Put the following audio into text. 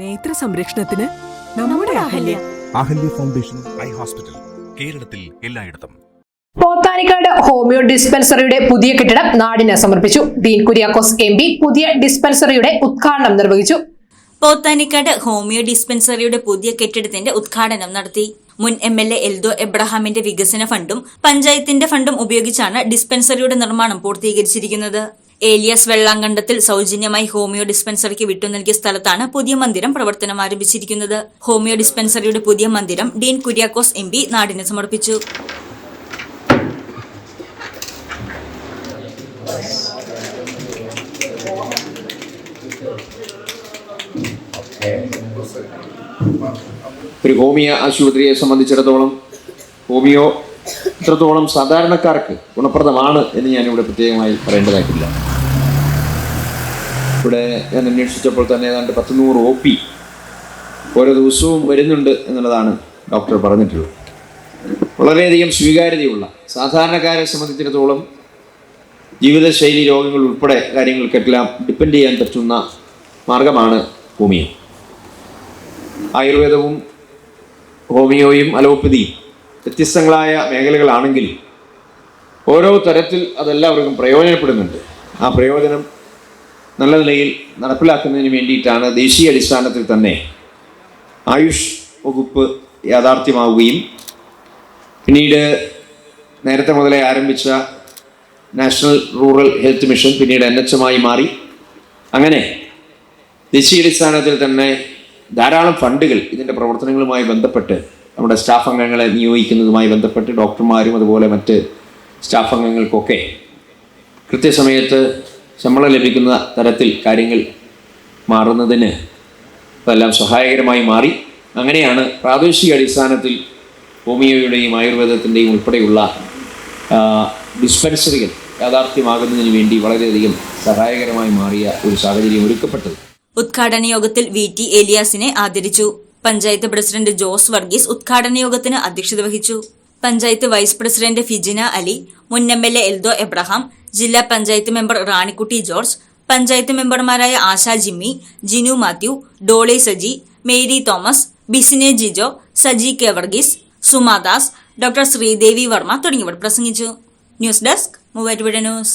നേത്ര സംരക്ഷണത്തിന് നമ്മുടെ Ahalya. Ahalya. Foundation eye hospital കേരളത്തിൽ എല്ലായിടത്തും. പോത്താനിക്കാട് ഹോമിയോ ഡിസ്പെൻസറിയുടെ പുതിയ കെട്ടിടം നാടിന് സമർപ്പിച്ചു. ഡീൻ കുര്യാക്കോസ് എം പി പുതിയ ഡിസ്പെൻസറിയുടെ ഉദ്ഘാടനം നിർവഹിച്ചു. പോത്താനിക്കാട് ഹോമിയോ ഡിസ്പെൻസറിയുടെ പുതിയ കെട്ടിടത്തിന്റെ ഉദ്ഘാടനം നടത്തി. മുൻ എം എൽ എ എൽദോ എബ്രഹാമിന്റെ വികസന ഫണ്ടും പഞ്ചായത്തിന്റെ ഫണ്ടും ഉപയോഗിച്ചാണ് ഡിസ്പെൻസറിയുടെ നിർമ്മാണം പൂർത്തീകരിച്ചിരിക്കുന്നത്. ഏലിയസ് വെള്ളാങ്കണ്ടത്തിൽ സൗജന്യമായി ഹോമിയോ ഡിസ്പെൻസറിക്ക് വിട്ടു നൽകിയ സ്ഥലത്താണ് പുതിയ മന്ദിരം പ്രവർത്തനം ആരംഭിച്ചിരിക്കുന്നത്. ഹോമിയോ ഡിസ്പെൻസറിയുടെ പുതിയ മന്ദിരം ഡീൻ കുര്യാക്കോസ് എം പി നാടിന് സമർപ്പിച്ചു. ഒരു ഹോമിയോ ആശുപത്രിയെ സംബന്ധിച്ചിടത്തോളം ഹോമിയോ ഇത്രത്തോളം സാധാരണക്കാർക്ക് ഗുണപ്രദമാണ് എന്ന് ഞാനിവിടെ പ്രത്യേകമായി പറയേണ്ടതായിട്ടില്ല. ഇവിടെ ഞാൻ അന്വേഷിച്ചപ്പോൾ തന്നെ ഏതാണ്ട് പത്ത് നൂറ് ഒ പി ഓരോ ദിവസവും വരുന്നുണ്ട് എന്നുള്ളതാണ് ഡോക്ടർ പറഞ്ഞിട്ടുള്ളത്. വളരെയധികം സ്വീകാര്യതയുള്ള സാധാരണക്കാരെ സംബന്ധിച്ചിടത്തോളം ജീവിതശൈലി രോഗങ്ങൾ ഉൾപ്പെടെ കാര്യങ്ങൾക്കെല്ലാം ഡിപ്പെൻഡ് ചെയ്യാൻ പറ്റുന്ന മാർഗമാണ് ഹോമിയോ. ആയുർവേദവും ഹോമിയോയും അലോപ്പതിയും വ്യത്യസ്തങ്ങളായ മേഖലകളാണെങ്കിൽ ഓരോ തരത്തിൽ അതെല്ലാവർക്കും പ്രയോജനപ്പെടുന്നുണ്ട്. ആ പ്രയോജനം നല്ല നിലയിൽ നടപ്പിലാക്കുന്നതിന് വേണ്ടിയിട്ടാണ് ദേശീയ അടിസ്ഥാനത്തിൽ തന്നെ ആയുഷ് വകുപ്പ് യാഥാർത്ഥ്യമാവുകയും പിന്നീട് നേരത്തെ മുതലേ ആരംഭിച്ച നാഷണൽ റൂറൽ ഹെൽത്ത് മിഷൻ പിന്നീട് എൻ എച്ച് എമായി മാറി. അങ്ങനെ ദേശീയ അടിസ്ഥാനത്തിൽ തന്നെ ധാരാളം ഫണ്ടുകൾ ഇതിന്റെ പ്രവർത്തനങ്ങളുമായി ബന്ധപ്പെട്ട് നമ്മുടെ സ്റ്റാഫ് അംഗങ്ങളെ നിയോഗിക്കുന്നതുമായി ബന്ധപ്പെട്ട് ഡോക്ടർമാരും അതുപോലെ മറ്റ് സ്റ്റാഫ് അംഗങ്ങൾക്കൊക്കെ കൃത്യസമയത്ത് ശമ്പളം ലഭിക്കുന്ന തരത്തിൽ കാര്യങ്ങൾ മാറുന്നതിന് അതെല്ലാം സഹായകരമായി മാറി. അങ്ങനെയാണ് പ്രാദേശിക അടിസ്ഥാനത്തിൽ ഹോമിയോയുടെയും ആയുർവേദത്തിന്റെയും ഉൾപ്പെടെയുള്ള ഡിസ്പെൻസറികൾ യാഥാർത്ഥ്യമാകുന്നതിന് വേണ്ടി വളരെയധികം സഹായകരമായി മാറിയ ഒരു സാഹചര്യം ഒരുക്കപ്പെട്ടത്. ഉദ്ഘാടന യോഗത്തിൽ വി ടി ഏലിയാസിനെ ആദരിച്ചു. പഞ്ചായത്ത് പ്രസിഡന്റ് ജോസ് വർഗീസ് ഉദ്ഘാടന യോഗത്തിന് അധ്യക്ഷത വഹിച്ചു. പഞ്ചായത്ത് വൈസ് പ്രസിഡന്റ് ഫിജിന അലി മുൻ M L A Eldho Abraham ജില്ലാ പഞ്ചായത്ത് മെമ്പർ റാണിക്കുട്ടി ജോർജ് പഞ്ചായത്ത് മെമ്പർമാരായ Asha Jimmy Jinu Mathew Dolly Saji Mary Thomas ബിസിനെ Jijo Saji K Varghese Sumadas doctor Sreedevi Varma തുടങ്ങിയവർ പ്രസംഗിച്ചു. News desk Muvattupuzha news.